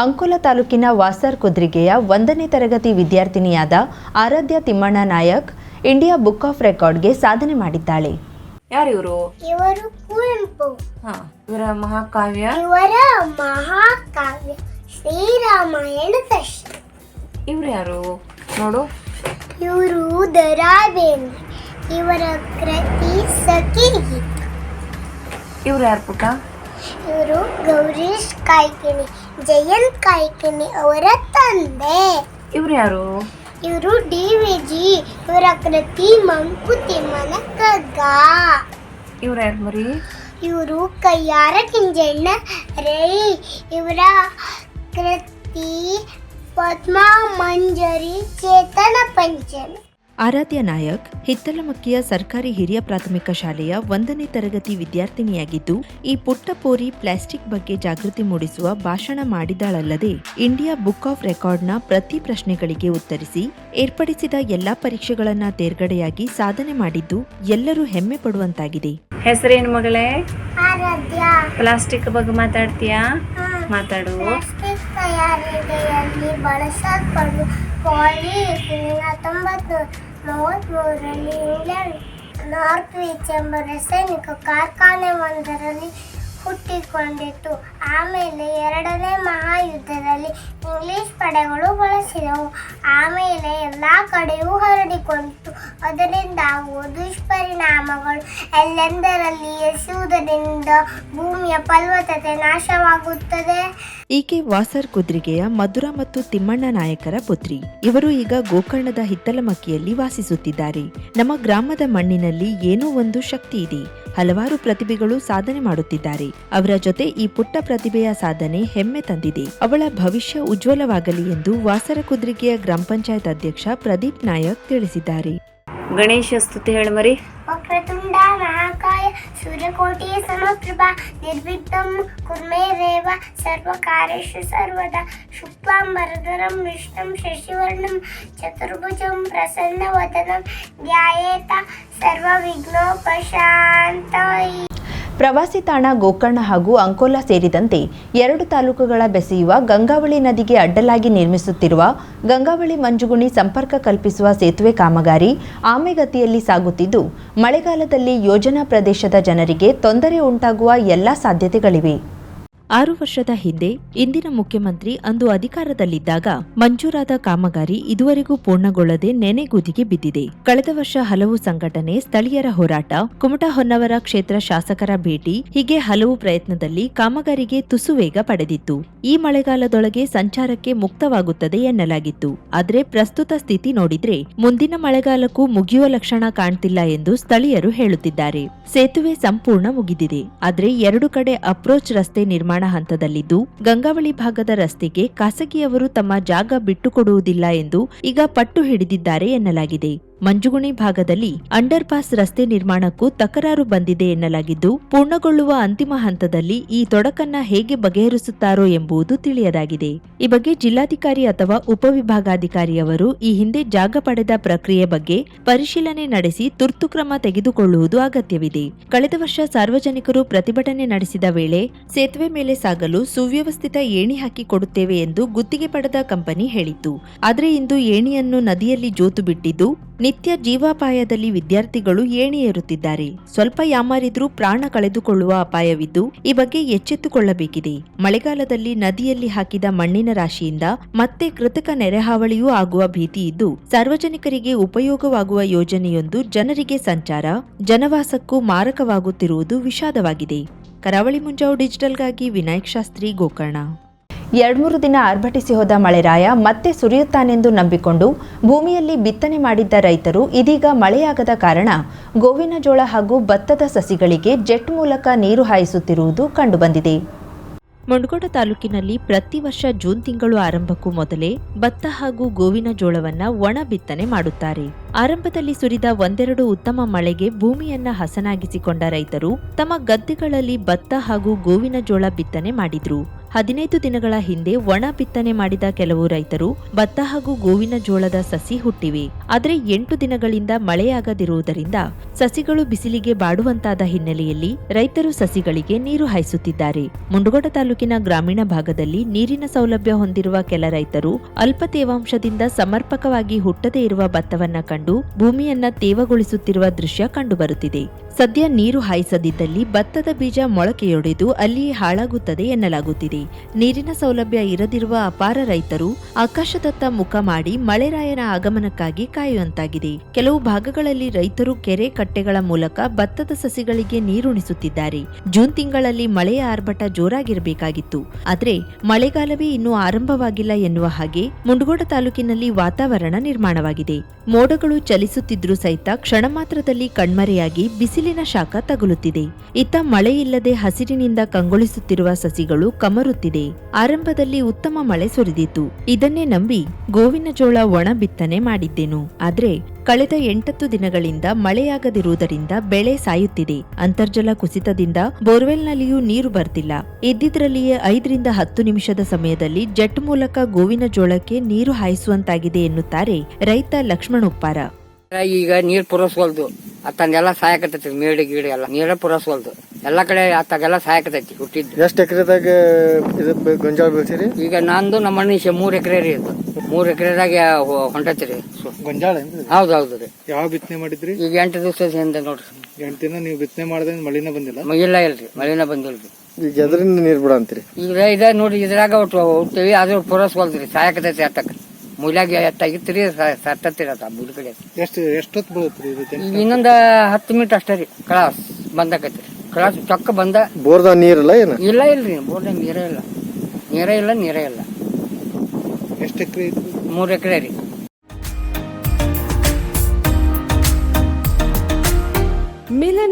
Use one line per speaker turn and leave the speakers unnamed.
ಅಂಕೋಲ ತಾಲೂಕಿನ ವಾಸರ್ ಕುದ್ರಿಗೆಯ ಒಂದನೇ ತರಗತಿ ವಿದ್ಯಾರ್ಥಿನಿಯಾದ Aradhya Timmanna Nayak India book of ರೆಕಾರ್ಡ್ಗೆ ಸಾಧನೆ ಮಾಡಿದ್ದಾಳೆ.
ಯಾರು ಇವರು
ಇವರು ಕುವೆಂಪು.
ಹಾ ಇವರ ಮಹಾಕಾವ್ಯ?
ಇವರ ಮಹಾಕಾವ್ಯ. ಶ್ರೀರಾಮಾಯಣ ದರ್ಶನ
ಇವ್ರು ಯಾರು? ನೋಡು.
ಇವರು ದರಾಬೇಂದ್ರ. ಇವರ ಕೃತಿ ಸಖಿ.
ಇವ್ರು ಯಾರು ಪುಟ್ಟ?
ಇವರು ಗೌರೀಶ್ ಕಾಯ್ಕಿಣಿ. ಜಯಂತ್ ಕಾಯ್ಕಿಣಿ ಅವರ ತಂದೆ
ಇವ್ರು ಯಾರು
ಇವರು ಡಿ ವಿಜಿ ಇವರ ಕೃತಿ ಮಂಕುತಿಮ್ಮನ ಕಗ್ಗ
ಇವ್ರು ಯಾರು ಮರಿ
ಇವರು ಕೈಯಾರ ಕಿಂಜಣ್ಣ ರೈ ಇವರ ಕೃತಿ ಪದ್ಮ ಮಂಜರಿ ಚೇತನ ಪಂಚಮಿ
ಆರಾಧ್ಯ ನಾಯಕ್ ಹಿತ್ತಲಮಕ್ಕಿಯ ಸರ್ಕಾರಿ ಹಿರಿಯ ಪ್ರಾಥಮಿಕ ಶಾಲೆಯ ಒಂದನೇ ತರಗತಿ ವಿದ್ಯಾರ್ಥಿನಿಯಾಗಿದ್ದು ಈ ಪುಟ್ಟ ಪೋರಿ ಪ್ಲಾಸ್ಟಿಕ್ ಬಗ್ಗೆ ಜಾಗೃತಿ ಮೂಡಿಸುವ ಭಾಷಣ ಮಾಡಿದಾಳಲ್ಲದೆ ಇಂಡಿಯಾ ಬುಕ್ ಆಫ್ ರೆಕಾರ್ಡ್ನ ಪ್ರತಿ ಪ್ರಶ್ನೆಗಳಿಗೆ ಉತ್ತರಿಸಿ ಏರ್ಪಡಿಸಿದ ಎಲ್ಲಾ ಪರೀಕ್ಷೆಗಳನ್ನ ತೇರ್ಗಡೆಯಾಗಿ ಸಾಧನೆ ಮಾಡಿದ್ದು ಎಲ್ಲರೂ ಹೆಮ್ಮೆ ಪಡುವಂತಾಗಿದೆ.
ಹೆಸರೇನು ಮಗಳೇ? ಪ್ಲಾಸ್ಟಿಕ್ ಬಗ್ಗೆ ಮಾತಾಡ್ತೀಯಾ? ಮಾತಾಡು.
ತಯಾರಿಕೆಯಲ್ಲಿ ಬಳಸಲ್ಪಡುವ ಹತ್ತೊಂಬತ್ತು ಮೂವತ್ತ್ಮೂರರಲ್ಲಿ ಇಂಗ್ಲೆಂಡ್ ನಾರ್ತ್ವಿಚ್ ಎಂಬ ರಾಸಾಯನಿಕ ಕಾರ್ಖಾನೆ ಒಂದರಲ್ಲಿ ಹುಟ್ಟಿಕೊಂಡಿತ್ತು. ಆಮೇಲೆ ಎರಡನೇ ಮಹಾಯುದ್ಧದಲ್ಲಿ ಇಂಗ್ಲಿಷ್ ಪಡೆಗಳು ಬಳಸಿದವು. ಆಮೇಲೆ ಎಲ್ಲ ಕಡೆಯೂ ಹರಡಿಕೊಂಡಿತು ಅದರಿಂದ ಆಗುವ ದುಷ್ಪರಿಣಾಮಗಳು ಎಲ್ಲೆಂದರಲ್ಲಿ ಎಸೆಯುವುದರಿಂದ ಭೂಮಿಯ ಫಲವತ್ತತೆ ನಾಶವಾಗುತ್ತದೆ?
ಈಕೆ ವಾಸರ್ ಕುದ್ರಿಗೆಯ ಮಧುರ ಮತ್ತು ತಿಮ್ಮಣ್ಣ ನಾಯಕರ ಪುತ್ರಿ. ಇವರು ಈಗ ಗೋಕರ್ಣದ ಹಿತ್ತಲಮಕ್ಕಿಯಲ್ಲಿ ವಾಸಿಸುತ್ತಿದ್ದಾರೆ. ನಮ್ಮ ಗ್ರಾಮದ ಮಣ್ಣಿನಲ್ಲಿ ಏನೋ ಒಂದು ಶಕ್ತಿ ಇದೆ. ಹಲವಾರು ಪ್ರತಿಭೆಗಳು ಸಾಧನೆ ಮಾಡುತ್ತಿದ್ದಾರೆ. ಅವರ ಜೊತೆ ಈ ಪುಟ್ಟ ಪ್ರತಿಭೆಯ ಸಾಧನೆ ಹೆಮ್ಮೆ ತಂದಿದೆ. ಅವಳ ಭವಿಷ್ಯ ಉಜ್ವಲವಾಗಲಿ ಎಂದು ವಾಸರ ಕುದ್ರಿಗೆಯ ಗ್ರಾಮ ಪಂಚಾಯತ್ ಅಧ್ಯಕ್ಷ ಪ್ರದೀಪ್ ನಾಯಕ್ ತಿಳಿಸಿದ್ದಾರೆ.
ಗಣೇಶ ಸ್ತುತಿ ಹೇಳು ಮರಿ.
ವಕ್ರತುಂಡ ಮಹಾಕಾಯ ಸೂರ್ಯಕೋಟಿ ಸಮಪ್ರಭಾ ನಿರ್ವಿಘ್ನಂ ಕುರ್ಮೇ ದೇವ ಸರ್ವದ ಸರ್ವದಾ ಶುಕ್ಲಾಂಬರಧರಂ ವಿಷ್ಣುಂ ಶಶಿವರ್ಣಂ ಚತುರ್ಭುಜಂ ಪ್ರಸನ್ನವದನಂ ಧ್ಯಾಯೇತ ಸರ್ವವಿಘ್ನೋಪಶಾಂತೈ.
ಪ್ರವಾಸಿ ತಾಣ ಗೋಕರ್ಣ ಹಾಗೂ ಅಂಕೋಲಾ ಸೇರಿದಂತೆ ಎರಡು ತಾಲೂಕುಗಳ ಬೆಸೆಯುವ ಗಂಗಾವಳಿ ನದಿಗೆ ಅಡ್ಡಲಾಗಿ ನಿರ್ಮಿಸುತ್ತಿರುವ ಗಂಗಾವಳಿ ಮಂಜುಗುಣಿ ಸಂಪರ್ಕ ಕಲ್ಪಿಸುವ ಸೇತುವೆ ಕಾಮಗಾರಿ ಆಮೆಗತಿಯಲ್ಲಿ ಸಾಗುತ್ತಿದ್ದು, ಮಳೆಗಾಲದಲ್ಲಿ ಯೋಜನಾ ಪ್ರದೇಶದ ಜನರಿಗೆ ತೊಂದರೆ ಉಂಟಾಗುವ ಎಲ್ಲ ಸಾಧ್ಯತೆಗಳಿವೆ. ಆರು ವರ್ಷದ ಹಿಂದೆ ಇಂದಿನ ಮುಖ್ಯಮಂತ್ರಿ ಅಂದು ಅಧಿಕಾರದಲ್ಲಿದ್ದಾಗ ಮಂಜೂರಾದ ಕಾಮಗಾರಿ ಇದುವರೆಗೂ ಪೂರ್ಣಗೊಳ್ಳದೆ ನೆನೆಗುದಿಗೆ ಬಿದ್ದಿದೆ. ಕಳೆದ ವರ್ಷ ಹಲವು ಸಂಘಟನೆ ಸ್ಥಳೀಯರ ಹೋರಾಟ ಕುಮಟಾ ಹೊನ್ನವರ ಕ್ಷೇತ್ರ ಶಾಸಕರ ಭೇಟಿ, ಹೀಗೆ ಹಲವು ಪ್ರಯತ್ನದಲ್ಲಿ ಕಾಮಗಾರಿಗೆ ತುಸು ವೇಗ ಪಡೆದಿತ್ತು. ಈ ಮಳೆಗಾಲದೊಳಗೆ ಸಂಚಾರಕ್ಕೆ ಮುಕ್ತವಾಗುತ್ತದೆ ಎನ್ನಲಾಗಿತ್ತು. ಆದರೆ ಪ್ರಸ್ತುತ ಸ್ಥಿತಿ ನೋಡಿದ್ರೆ ಮುಂದಿನ ಮಳೆಗಾಲಕ್ಕೂ ಮುಗಿಯುವ ಲಕ್ಷಣ ಕಾಣ್ತಿಲ್ಲ ಎಂದು ಸ್ಥಳೀಯರು ಹೇಳುತ್ತಿದ್ದಾರೆ. ಸೇತುವೆ ಸಂಪೂರ್ಣ ಮುಗಿದಿದೆ. ಆದರೆ ಎರಡು ಕಡೆ ಅಪ್ರೋಚ್ ರಸ್ತೆ ನಿರ್ಮಾಣ ಹಂತದಲ್ಲಿದ್ದು ಗಂಗಾವಳಿ ಭಾಗದ ರಸ್ತೆಗೆ ಖಾಸಗಿಯವರು ತಮ್ಮ ಜಾಗ ಬಿಟ್ಟುಕೊಡುವುದಿಲ್ಲ ಎಂದು ಈಗ ಪಟ್ಟು ಹಿಡಿದಿದ್ದಾರೆ ಎನ್ನಲಾಗಿದೆ. ಮಂಜುಗುಣಿ ಭಾಗದಲ್ಲಿ ಅಂಡರ್ಪಾಸ್ ರಸ್ತೆ ನಿರ್ಮಾಣಕ್ಕೂ ತಕರಾರು ಬಂದಿದೆ ಎನ್ನಲಾಗಿದ್ದು, ಪೂರ್ಣಗೊಳ್ಳುವ ಅಂತಿಮ ಹಂತದಲ್ಲಿ ಈ ತೊಡಕನ್ನ ಹೇಗೆ ಬಗೆಹರಿಸುತ್ತಾರೋ ಎಂಬುದು ತಿಳಿಯದಾಗಿದೆ. ಈ ಬಗ್ಗೆ ಜಿಲ್ಲಾಧಿಕಾರಿ ಅಥವಾ ಉಪವಿಭಾಗಾಧಿಕಾರಿಯವರು ಈ ಹಿಂದೆ ಜಾಗ ಪಡೆದ ಪ್ರಕ್ರಿಯೆ ಬಗ್ಗೆ ಪರಿಶೀಲನೆ ನಡೆಸಿ ತುರ್ತು ಕ್ರಮ ತೆಗೆದುಕೊಳ್ಳುವುದು ಅಗತ್ಯವಿದೆ. ಕಳೆದ ವರ್ಷ ಸಾರ್ವಜನಿಕರು ಪ್ರತಿಭಟನೆ ನಡೆಸಿದ ವೇಳೆ ಸೇತುವೆ ಮೇಲೆ ಸಾಗಲು ಸುವ್ಯವಸ್ಥಿತ ಏಣಿ ಹಾಕಿ ಕೊಡುತ್ತೇವೆ ಎಂದು ಗುತ್ತಿಗೆ ಪಡೆದ ಕಂಪನಿ ಹೇಳಿತ್ತು. ಆದರೆ ಇಂದು ಏಣಿಯನ್ನು ನದಿಯಲ್ಲಿ ಜೋತು ಬಿಟ್ಟಿದ್ದು ನಿತ್ಯ ಜೀವಾಪಾಯದಲ್ಲಿ ವಿದ್ಯಾರ್ಥಿಗಳು ಏಣಿಯೇರುತ್ತಿದ್ದಾರೆ ಸ್ವಲ್ಪ ಯಾಮಾರಿದ್ರೂ ಪ್ರಾಣ ಕಳೆದುಕೊಳ್ಳುವ ಅಪಾಯವಿದ್ದು, ಈ ಬಗ್ಗೆ ಎಚ್ಚೆತ್ತುಕೊಳ್ಳಬೇಕಿದೆ. ಮಳೆಗಾಲದಲ್ಲಿ ನದಿಯಲ್ಲಿ ಹಾಕಿದ ಮಣ್ಣಿನ ರಾಶಿಯಿಂದ ಮತ್ತೆ ಕೃತಕ ನೆರೆಹಾವಳಿಯೂ ಆಗುವ ಭೀತಿ ಇದ್ದು, ಸಾರ್ವಜನಿಕರಿಗೆ ಉಪಯೋಗವಾಗುವ ಯೋಜನೆಯೊಂದು ಜನರಿಗೆ ಸಂಚಾರ, ಜನವಾಸಕ್ಕೂ ಮಾರಕವಾಗುತ್ತಿರುವುದು ವಿಷಾದವಾಗಿದೆ. ಕರಾವಳಿ ಮುಂಜಾವು ಡಿಜಿಟಲ್ಗಾಗಿ ವಿನಾಯಕ್ ಶಾಸ್ತ್ರಿ ಗೋಕರ್ಣ. ಎರಡ್ಮೂರು ದಿನ ಆರ್ಭಟಿಸಿ ಹೋದ ಮಳೆರಾಯ ಮತ್ತೆ ಸುರಿಯುತ್ತಾನೆಂದು ನಂಬಿಕೊಂಡು ಭೂಮಿಯಲ್ಲಿ ಬಿತ್ತನೆ ಮಾಡಿದ್ದ ರೈತರು ಇದೀಗ ಮಳೆಯಾಗದ ಕಾರಣ ಗೋವಿನ ಜೋಳ ಹಾಗೂ ಭತ್ತದ ಸಸಿಗಳಿಗೆ ಜೆಟ್ ಮೂಲಕ ನೀರು ಹಾಯಿಸುತ್ತಿರುವುದು ಕಂಡುಬಂದಿದೆ. ಮುಂಡಗೋಡ ತಾಲೂಕಿನಲ್ಲಿ ಪ್ರತಿ ವರ್ಷ ಜೂನ್ ತಿಂಗಳು ಆರಂಭಕ್ಕೂ ಮೊದಲೇ ಭತ್ತ ಹಾಗೂ ಗೋವಿನ ಜೋಳವನ್ನ ಒಣ ಬಿತ್ತನೆ ಮಾಡುತ್ತಾರೆ. ಆರಂಭದಲ್ಲಿ ಸುರಿದ ಒಂದೆರಡು ಉತ್ತಮ ಮಳೆಗೆ ಭೂಮಿಯನ್ನ ಹಸನಾಗಿಸಿಕೊಂಡ ರೈತರು ತಮ್ಮ ಗದ್ದೆಗಳಲ್ಲಿ ಭತ್ತ ಹಾಗೂ ಗೋವಿನ ಜೋಳ ಬಿತ್ತನೆ ಮಾಡಿದ್ರು. ಹದಿನೈದು ದಿನಗಳ ಹಿಂದೆ ಒಣ ಬಿತ್ತನೆ ಮಾಡಿದ ಕೆಲವು ರೈತರು ಭತ್ತ ಹಾಗೂ ಗೋವಿನ ಜೋಳದ ಸಸಿ ಹುಟ್ಟಿವೆ. ಆದರೆ ಎಂಟು ದಿನಗಳಿಂದ ಮಳೆಯಾಗದಿರುವುದರಿಂದ ಸಸಿಗಳು ಬಿಸಿಲಿಗೆ ಬಾಡುವಂತಾದ ಹಿನ್ನೆಲೆಯಲ್ಲಿ ರೈತರು ಸಸಿಗಳಿಗೆ ನೀರು ಹಾಯಿಸುತ್ತಿದ್ದಾರೆ. ಮುಂಡಗೋಡ ತಾಲೂಕಿನ ಗ್ರಾಮೀಣ ಭಾಗದಲ್ಲಿ ನೀರಿನ ಸೌಲಭ್ಯ ಹೊಂದಿರುವ ಕೆಲ ರೈತರು ಅಲ್ಪ ತೇವಾಂಶದಿಂದ ಸಮರ್ಪಕವಾಗಿ ಹುಟ್ಟದೇ ಇರುವ ಭತ್ತವನ್ನ ಕಂಡು ಭೂಮಿಯನ್ನ ತೇವಗೊಳಿಸುತ್ತಿರುವ ದೃಶ್ಯ ಕಂಡುಬರುತ್ತಿದೆ. ಸದ್ಯ ನೀರು ಹಾಯಿಸದಿದ್ದಲ್ಲಿ ಭತ್ತದ ಬೀಜ ಮೊಳಕೆಯೊಡೆದು ಅಲ್ಲಿಯೇ ಹಾಳಾಗುತ್ತದೆ ಎನ್ನಲಾಗುತ್ತಿದೆ. ನೀರಿನ ಸೌಲಭ್ಯ ಇರದಿರುವ ಅಪಾರ ರೈತರು ಆಕಾಶದತ್ತ ಮುಖ ಮಾಡಿ ಮಳೆರಾಯನ ಆಗಮನಕ್ಕಾಗಿ ಕಾಯುವಂತಾಗಿದೆ. ಕೆಲವು ಭಾಗಗಳಲ್ಲಿ ರೈತರು ಕೆರೆ ಕಟ್ಟೆಗಳ ಮೂಲಕ ಭತ್ತದ ಸಸಿಗಳಿಗೆ ನೀರುಣಿಸುತ್ತಿದ್ದಾರೆ. ಜೂನ್ ತಿಂಗಳಲ್ಲಿ ಮಳೆಯ ಆರ್ಭಟ ಜೋರಾಗಿರಬೇಕಾಗಿತ್ತು. ಆದರೆ ಮಳೆಗಾಲವೇ ಇನ್ನೂ ಆರಂಭವಾಗಿಲ್ಲ ಎನ್ನುವ ಹಾಗೆ ಮುಂಡಗೋಡ ತಾಲೂಕಿನಲ್ಲಿ ವಾತಾವರಣ ನಿರ್ಮಾಣವಾಗಿದೆ. ಮೋಡಗಳು ಚಲಿಸುತ್ತಿದ್ರೂ ಸಹಿತ ಕ್ಷಣ ಮಾತ್ರದಲ್ಲಿ ಕಣ್ಮರೆಯಾಗಿ ಬಿಸಿಲಿನ ಶಾಖ ತಗುಲುತ್ತಿದೆ. ಇತ್ತ ಮಳೆಯಿಲ್ಲದೆ ಹಸಿರಿನಿಂದ ಕಂಗೊಳಿಸುತ್ತಿರುವ ಸಸಿಗಳು ಕಮರುತ್ತಿದೆ. ಆರಂಭದಲ್ಲಿ ಉತ್ತಮ ಮಳೆ ಸುರಿದಿತ್ತು. ಇದನ್ನೇ ನಂಬಿ ಗೋವಿನ ಜೋಳ ಒಣ ಬಿತ್ತನೆ ಮಾಡಿದ್ದೆನು. ಆದ್ರೆ ಕಳೆದ ಎಂಟತ್ತು ದಿನಗಳಿಂದ ಮಳೆಯಾಗದಿರುವುದರಿಂದ ಬೆಳೆ ಸಾಯುತ್ತಿದೆ. ಅಂತರ್ಜಲ ಕುಸಿತದಿಂದ ಬೋರ್ವೆಲ್ನಲ್ಲಿಯೂ ನೀರು ಬರ್ತಿಲ್ಲ. ಇದ್ದಿದ್ರಲ್ಲಿಯೇ ಐದರಿಂದ ಹತ್ತು ನಿಮಿಷದ ಸಮಯದಲ್ಲಿ ಜೆಟ್ ಮೂಲಕ ಗೋವಿನ ಜೋಳಕ್ಕೆ ನೀರು ಹಾಯಿಸುವಂತಾಗಿದೆ ಎನ್ನುತ್ತಾರೆ ರೈತ ಲಕ್ಷ್ಮಣ ಉಪ್ಪಾರ.
ಈಗ ನೀರು ಪುರಸ್ವಲ್ದು ಅತ್ತಂದೆಲ್ಲ ಸಾಯಕತ್ತೈತಿ ಮೇಡಿ ಗೀಡಿ ಎಲ್ಲ. ನೀರೇ ಪುರಸ್ವಲ್ದು ಎಲ್ಲ ಕಡೆ ಅತ್ತಾಗೆಲ್ಲ ಸಾಯಕತ್ತೈತಿ ಹುಟ್ಟಿದ್ದು.
ಎಷ್ಟು ಎಕರೆದಾಗ ಇದು ಬೆ- ಗೊಂಜಾಳ ಬೆಳ್ಸಿರಿ?
ಈಗ ನಂದು ನಮ್ಮ ಮನುಷ್ಯ ಮೂರ್ ಎಕರೆ ರೀ ಇದು. ಮೂರ್ ಎಕರೆದಾಗ ಹೊಂಟೈತಿ ರೀ.
ಗೊಂಜಾಳ
ಹೌದು ರೀ.
ಯಾವ ಬಿತ್ತನೆ ಮಾಡಿದ್ರಿ?
ಈಗ ಎಂಟು ದಿವಸ ಹಿಂದೆ ನೋಡ್ರಿ.
ಎಂಟು ದಿನ ನೀವು ಬಿತ್ತನೆ ಮಾಡಿದ್ರೆ ಮಳಿನ ಬಂದಿಲ್ಲ?
ಮ- ಇಲ್ಲ ಇಲ್ರಿ ಮಳಿನ ಬಂದಿಲ್ರಿ
ಈಗ ಎದರಿಂದ ನೀರ್ ಬಿಡ ಅಂತೀರಿ
ಈಗ ಇದ ನೋಡಿ ಇದ್ರಾಗ ಒಟ್ಟು ಹುಟ್ಟಿವಿ ಅದ್ರ ಪುರಸ್ಕೊಳ್ತೀರಿ ಸಾಯಕತ್ತೈತಿ ಅತ್ತಕ್ ಮುಲ್ಯಾಗ ತೆಗಿತೀರಿ ಸತ್ತತ್ತಿರ ಮುಲ್ ಕಡೆ
ಎಷ್ಟು ಎಷ್ಟೊತ್ತು ಬೀಳುತ್ರಿ
ಇದಕ್ಕೆ ಇನ್ನೊಂದು ಹತ್ತು ಮಿನಿಟ್ ಅಷ್ಟೇ ರೀ ಕ್ಲಾಸ್ ಬಂದಾಕೈತಿ ಕ್ಲಾಸ್ ಚೊಕ್ಕ ಬಂದ
ಬೋರ್ದ ನೀರಲ್ಲ ಏನು?
ಇಲ್ಲ ಇಲ್ರಿ ಬೋರ್ದಾಗ ನೀರೇ ಇಲ್ಲ. ನೀರೇ ಇಲ್ಲ ನೀರೇ ಇಲ್ಲ.
ಎಷ್ಟು ಎಕರೆ
ಮೂರ್ ಎಕರೆ ರೀ.